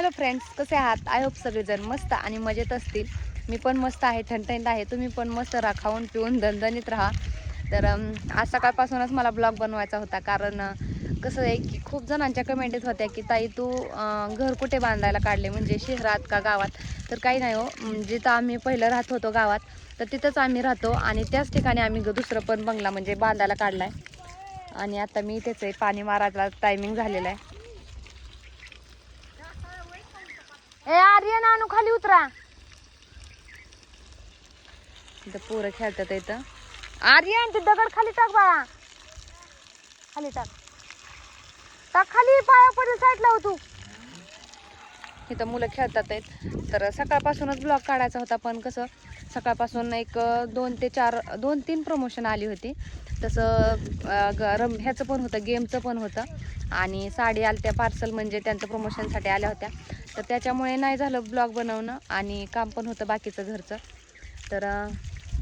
Hello friends कसे आहात? I hope सगळेजण मस्त आणि मजेत असतील. मी पण मस्त आहे ठणठणीत आहे. तुम्ही पण मस्त राहा खाऊन पिऊन दणदणीत राहा. तर आज सकाळपासूनच मला ब्लॉग बनवायचा होता. कारण कसं आहे की खूप जणांच्या कमेंट येत होत्या की ताई तू घर कुठे बांधायला काढले? म्हणजे शहरात का गावात? तर काही नाही हो. जिथं आम्ही पहिलं राहत होतो गावात तर तिथंच आम्ही राहतो. आणि त्याच ठिकाणी आम्ही दुसरं पण बंगला म्हणजे बांधायला काढला आहे आणि आता मी इथेच आहे. पाणी मारायला टायमिंग झालेला आहे. ए आर्यन आणू खाली उतरा. इथं पोरं खेळतात इथं. आर्यन ते दगड खाली टाक बाळा. खाली टाक. टाक खाली पाया पडेल साईडला हो तू. इथं मुलं खेळतात आहेत. तर सकाळपासूनच ब्लॉग काढायचा होता पण कसं सकाळपासून एक दोन ते चार दोन तीन प्रमोशन आली होती. तसं रम ह्याचं पण होतं गेमचं पण होतं. आणि साडी आल्या पार्सल म्हणजे त्यांचं प्रमोशनसाठी आल्या होत्या. तर त्याच्यामुळे नाही झालं ब्लॉग बनवणं आणि काम पण होतं बाकीचं घरचं. तर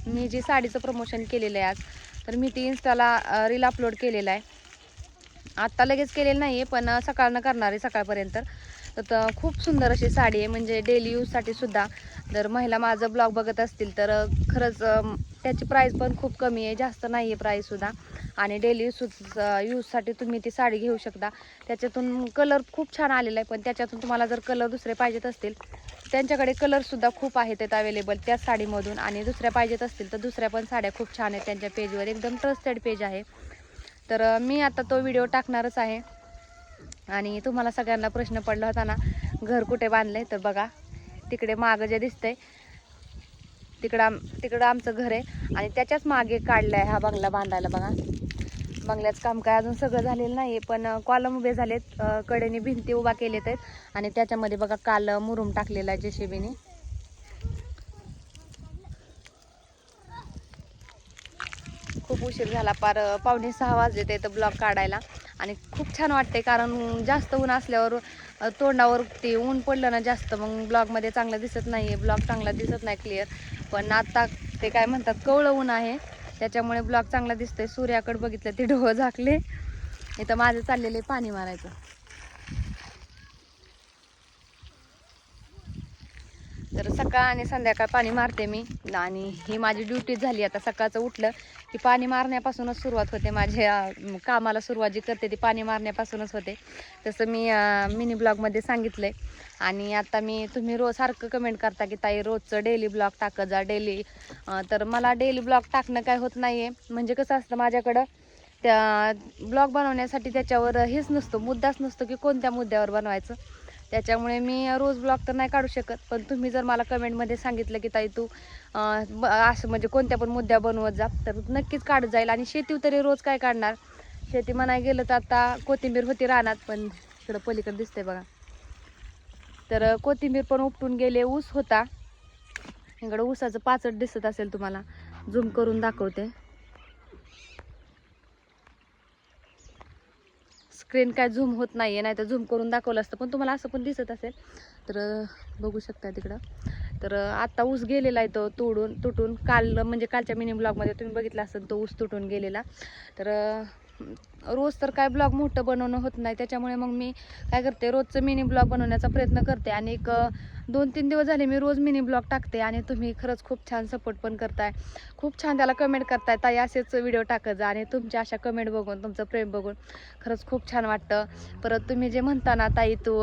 मी जी साडीचं प्रमोशन केलेलं आहे आज तर मी ती इन्स्टाला रील अपलोड केलेलं आहे. आत्ता लगेच केलेलं नाही आहे पण सकाळनं करणार आहे सकाळपर्यंत. तर खूप सुंदर अशी साडी आहे म्हणजे डेली यूजसाठी सुद्धा. जर महिला माझं ब्लॉग बघत असतील तर खरंच त्याची प्राईस पण खूप कमी आहे जास्त नाही आहे प्राईससुद्धा आणि डेली यूज यूजसाठी तुम्ही ती साडी घेऊ शकता. त्याच्यातून कलर खूप छान आलेला आहे पण त्याच्यातून तुम्हाला जर कलर दुसरे पाहिजेत असतील त्यांच्याकडे कलरसुद्धा खूप आहेत आहेत अवेलेबल त्याच साडीमधून. आणि दुसऱ्या पाहिजेत असतील तर दुसऱ्या पण साड्या खूप छान आहेत. त्यांच्या पेजवर एकदम ट्रस्टेड पेज आहे. तर मी आता तो व्हिडिओ टाकणारच आहे. आणि तुम्हाला सगळ्यांना प्रश्न पडला होता ना घर कुठे बांधलंय? तर बघा तिकडे मागं जे दिसतंय तिकडं आम तिकडं आमचं घर आहे. आणि त्याच्याच मागे काढलं आहे हा बंगला बांधायला बघा. बंगल्याचं काम काय अजून सगळं झालेलं नाही पण कॉलम उभे झालेत कडेने भिंती उभा केलेत आहेत. आणि त्याच्यामध्ये बघा काल मुरुम टाकलेला आहे जेसीबीने खूप उशीर झाला पार पावणे सहा वाजले ते तर ब्लॉग काढायला. आणि खूप छान वाटते कारण जास्त ऊन असल्यावर तोंडावर ते ऊन पडलं ना जास्त मग ब्लॉगमध्ये चांगलं दिसत नाही आहे ब्लॉग चांगला दिसत नाही क्लिअर पण आता ते काय म्हणतात कवळं ऊन आहे. त्याच्यामुळे ब्लॉक चांगला दिसतोय. सूर्याकडे बघितलं ते ढोह झाकले. इथं माझं चाललेलं आहे पाणी मारायचं. तर सकाळ आणि संध्याकाळ पाणी मारते मी. आणि ही माझी ड्युटी झाली. आता सकाळचं उठलं की पाणी मारण्यापासूनच सुरुवात होते. माझ्या कामाला सुरुवात जी करते ती पाणी मारण्यापासूनच होते. तसं मी मिनी ब्लॉगमध्ये सांगितलं आहे आणि आता मी तुम्ही रोज सारखं कमेंट करता की ताई रोजचं डेली ब्लॉग टाकत जा डेली तर मला डेली ब्लॉग टाकणं काय होत नाही आहे म्हणजे कसं असतं माझ्याकडं त्या ब्लॉग बनवण्यासाठी त्याच्यावर हेच नसतो मुद्दाच नसतो की कोणत्या मुद्द्यावर बनवायचं. त्याच्यामुळे मी रोज ब्लॉग तर नाही काढू शकत. पण तुम्ही जर मला कमेंटमध्ये सांगितलं की ताई तू असं म्हणजे कोणत्या पण मुद्द्या बनवत जा तर नक्कीच काढत जाईल. आणि शेती तरी रोज काय काढणार? शेती म्हणाय गेलं तर आता कोथिंबीर होती राहणार पण इकडं पलीकडे दिसते बघा. तर कोथिंबीर पण उपटून गेले ऊस होता. इकडं ऊसाचं पाचट दिसत असेल तुम्हाला. झूम करून दाखवते. स्क्रीन काय झूम होत नाहीये नाही तर झूम करून दाखवलं असतं. पण तुम्हाला असं पण दिसत असेल. तर बघू शकता तिकडं. तर आत्ता ऊस गेलेला आहे तो तोडून तुटून. काल म्हणजे कालच्या मिनी ब्लॉगमध्ये तुम्ही बघितला असेल तो ऊस तुटून गेलेला. तर रोज तर काय ब्लॉग मोठं बनवणं होत नाही. त्याच्यामुळे मग मी काय करते रोजचं मिनी ब्लॉग बनवण्याचा प्रयत्न करते आणि एक दोन तीन दिवस झाले मी रोज मिनी ब्लॉग टाकते आणि तुम्ही खरंच खूप छान सपोर्ट पण करताय. खूप छान त्याला कमेंट करताय ताई असेच व्हिडिओ टाकत जा आणि तुमच्या अशा कमेंट बघून तुमचं प्रेम बघून खरंच खूप छान वाटतं. परत तुम्ही जे म्हणता ना ताई तू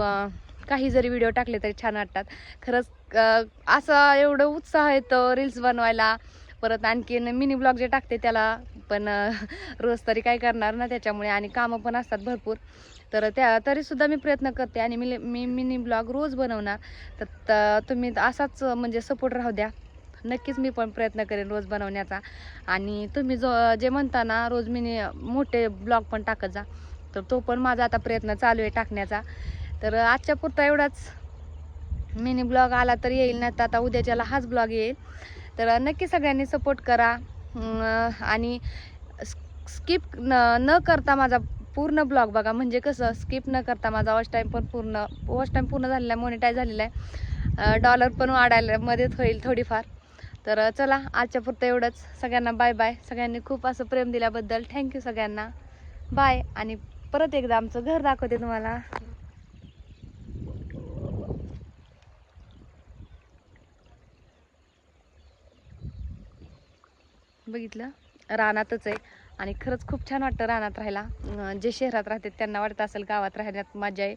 काही जरी व्हिडिओ टाकले तरी छान वाटतात. खरंच असं एवढं उत्साह येतं रील्स बनवायला. परत आणखीन मिनी ब्लॉग जे टाकते त्याला पण रोज तरी काय करणार ना त्याच्यामुळे आणि कामं पण असतात भरपूर. तर त्या तरीसुद्धा मी प्रयत्न करते आणि मी मी मिनी ब्लॉग रोज बनवणार. तर त- तुम्ही असाच म्हणजे सपोर्ट राहू द्या. नक्कीच मी पण प्रयत्न करेन रोज बनवण्याचा. आणि तुम्ही जो जे म्हणता ना रोज मी मोठे ब्लॉग पण टाकत जा. तर तो पण माझा आता प्रयत्न चालू आहे टाकण्याचा. तर आजच्या पुरता एवढाच. मिनी ब्लॉग आला तर येईल ना तर आता उद्याच्याला हाच ब्लॉग येईल. तर नक्की सगळ्यांनी सपोर्ट करा. आणि स्किप न न करता माझा पूर्ण ब्लॉग बघा. म्हणजे कसं स्किप न करता माझा वॉच टाईम पण पूर्ण वॉच टाईम पूर्ण झालेला आहे मोनिटाईज झालेला आहे. डॉलर पण वाढायला मदत होईल थोडीफार. तर चला आजच्या पुरतं एवढंच. सगळ्यांना बाय बाय सगळ्यांनी खूप असं प्रेम दिल्याबद्दल थँक्यू सगळ्यांना. बाय आणि परत एकदा आमचं घर दाखवते तुम्हाला. बघितलं? रानातच आहे. आणि खरंच खूप छान वाटतं रानात राहायला. जे शहरात राहतात त्यांना वाटत असेल गावात राहण्यात मजा आहे.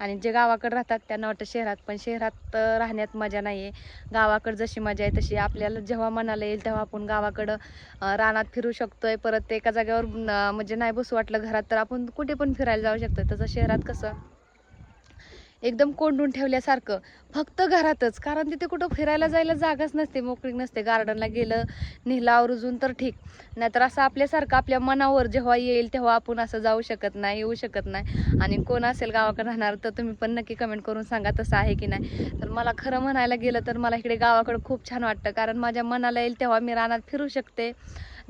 आणि जे गावाकडे राहतात त्यांना वाटतं शहरात पण शहरात राहण्यात मजा नाही आहे गावाकडं जशी मजा आहे तशी आपल्याला जेव्हा मनाला येईल तेव्हा आपण गावाकडं रानात फिरू शकतो आहे परत एका जागेवर म्हणजे नाही बसू वाटलं घरात तर आपण कुठे पण फिरायला जाऊ शकतो तसं शहरात कसं एकदम कोंडून ठेवल्यासारखं. फक्त घरातच कारण तिथे कुठं फिरायला जायला जागाच नसते मोकळी नसते. गार्डनला गेलं नेलं रुजून तर ठीक. नाहीतर असं आपल्यासारखं आपल्या मनावर जेव्हा येईल तेव्हा आपण असं जाऊ शकत नाही येऊ शकत नाही. आणि कोण असेल गावाकडे राहणार तर तुम्ही पण नक्की कमेंट करून सांगा तसं आहे की नाही. तर मला खरं म्हणायला गेलं तर मला इकडे गावाकडं खूप छान वाटतं कारण माझ्या मनाला येईल तेव्हा मी रानात फिरू शकते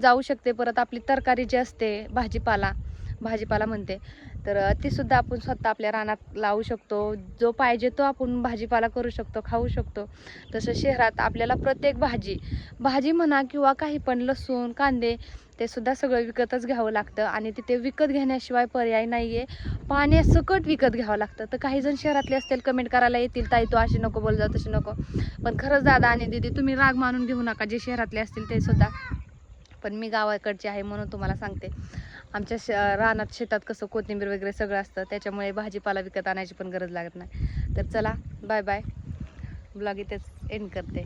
जाऊ शकते. परत आपली तरकारी जी असते भाजीपाला भाजीपाला म्हणते. तर तीसुद्धा ती सुद्धा आपण स्वतः आपल्या रानात लावू शकतो. जो पाहिजे तो आपण भाजीपाला करू शकतो खाऊ शकतो. तसं शहरात आपल्याला प्रत्येक भाजी भाजी म्हणा किंवा काही पण लसूण कांदे ते सुद्धा सगळं विकतच घ्यावं लागतं. आणि तिथे विकत घेण्याशिवाय पर्याय नाही आहे पाण्यासकट विकत घ्यावं लागतं. तर काही जण शहरातले असतील कमेंट करायला येतील ताई तू अशी नको बोल जा तशी नको. पण खरंच दादा आणि दीदी तुम्ही राग मानून घेऊ नका. जे शहरातले असतील ते सुद्धा. पण मी गावाकडची आहे म्हणून तुम्हाला सांगते. आमच्या श रानात शेतात कसं कोथिंबीर वगैरे सगळं असतं त्याच्यामुळे भाजीपाला विकत आणायची पण गरज लागत नाही. तर चला बाय बाय ब्लॉग इथेच एंड करते.